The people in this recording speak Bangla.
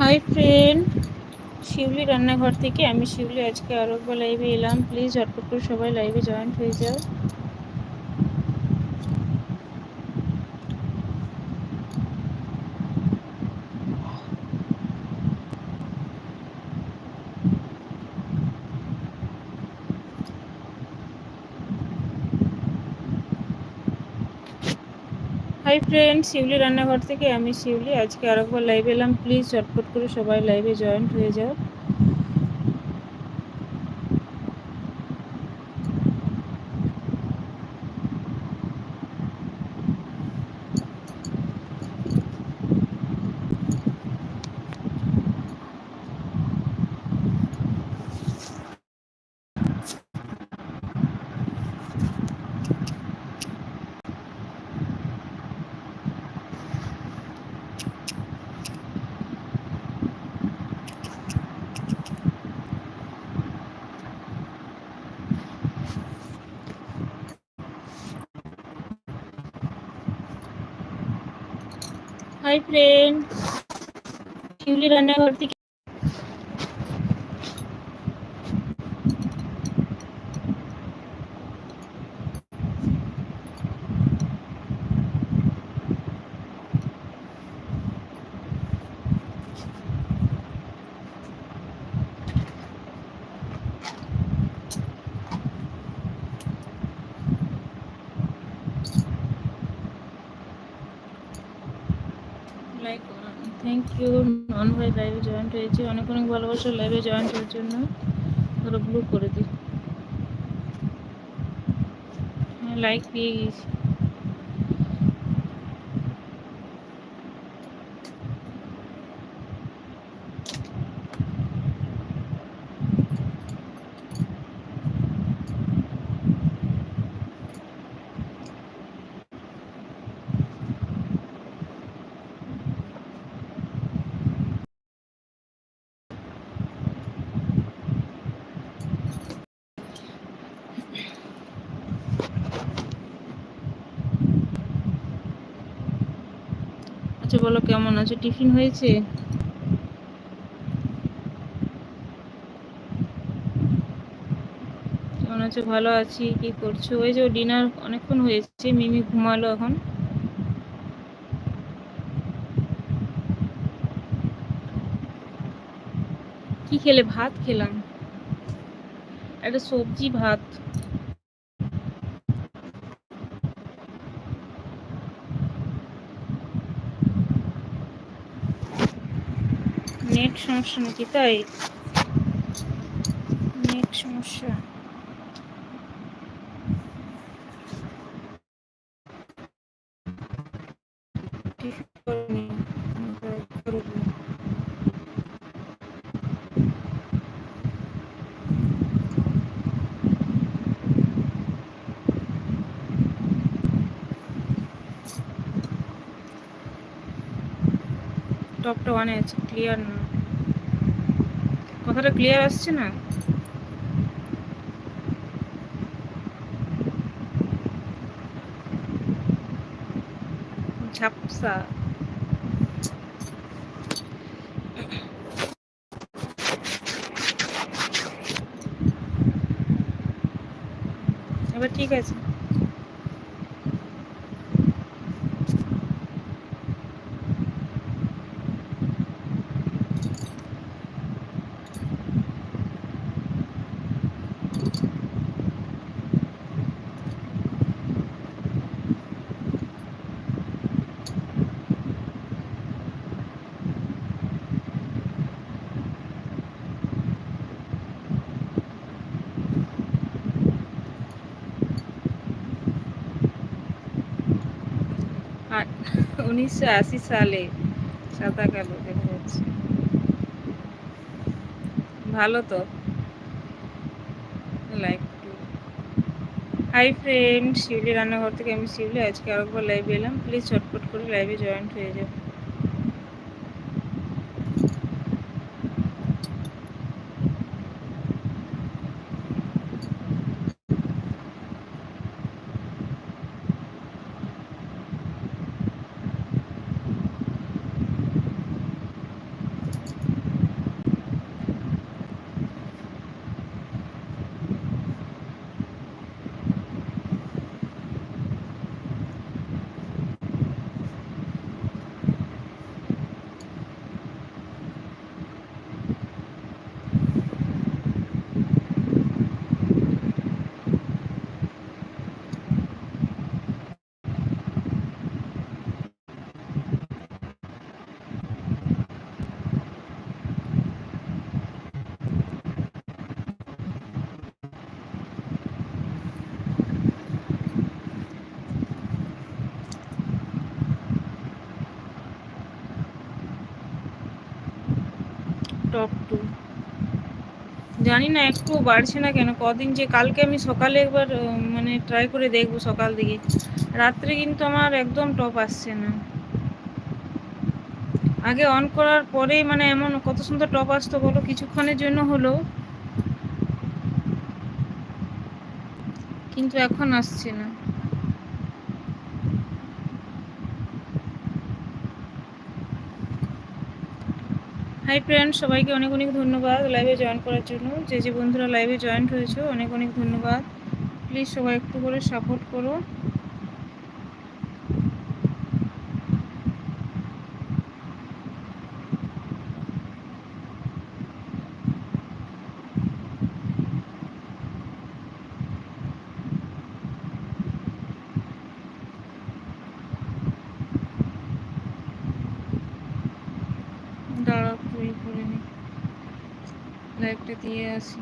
হাই ফ্রেন্ড শিউলি রান্নাঘর থেকে আমি শিউলি আজকে আরও একবার লাইভে এলাম। প্লিজ ঝটপট করে সবাই লাইভে জয়েন্ট হয়ে যাও। হাই ফ্রেন্ড শিউলি রান্নাঘর থেকে আমি শিউলি। আজকে আরেকবার লাইভ এলাম। প্লিজ চটপট করে সবাই লাইভে জয়েন্ট হয়ে যাও। হাই ফ্রেন্ড শিউলি রান্নাঘর থেকে লাইক থ্যাংক ইউ নন ভাই লাইভে জয়েন্ট হয়েছে। অনেক অনেক ভালোবাসা লাইভে জয়েন্ট হওয়ার জন্য। ধরো ব্লু করে দিই হ্যাঁ লাইক পেয়ে গেছি আচ্ছা বলো, কেমন আছো? টিফিন হয়েছে? কেমন আছো? ভালো আছি, কি করছ? ওই যে ডিনার অনেকক্ষণ হয়েছে, মিমি ঘুমালো এখন। কি খেলে? ভাত খেলাম। একটা সবজি ভাত। নেট সমস্যা নাকি তাই? নেট সমস্যা। টপটা ওয়ানে আছে ক্লিয়ার না। কথাটা ক্লিয়ার আসছে না? ঝাপসা। এবার ঠিক আছে। উনিশশো আশি সালে সাদা কালো দেখা যাচ্ছে। ভালো তো। লাইক হাই ফ্রেন্ড শিউলি রান্নাঘর থেকে আমি শিউলি, আজকে আরেকবার লাইভে এলাম। প্লিজ চটপট করে লাইভে জয়েন্ট হয়ে যাও। Top two. জানি না, একটু বাড়ছে না কেন? কদিন যে, কালকে আমি সকালে একবার মানে ট্রাই করে দেখব সকাল দিকে। রাত্রে কিন্তু আমার একদম টপ আসছে না। আগে অন করার পরেই মানে এমন কত সুন্দর টপ আসতো বলো? কিছুক্ষণের জন্য হলো। কিন্তু এখন আসছে না। হাই ফ্রেন্ড সবাইকে অনেক অনেক ধন্যবাদ লাইভে জয়েন করার জন্য। যে যে বন্ধুরা লাইভে জয়েন হয়েছে অনেক অনেক ধন্যবাদ। প্লিজ সবাই একটু করে সাপোর্ট করো দাঁড়াও একটু ইয়ে করে নি লাইভটা দিয়ে আসি।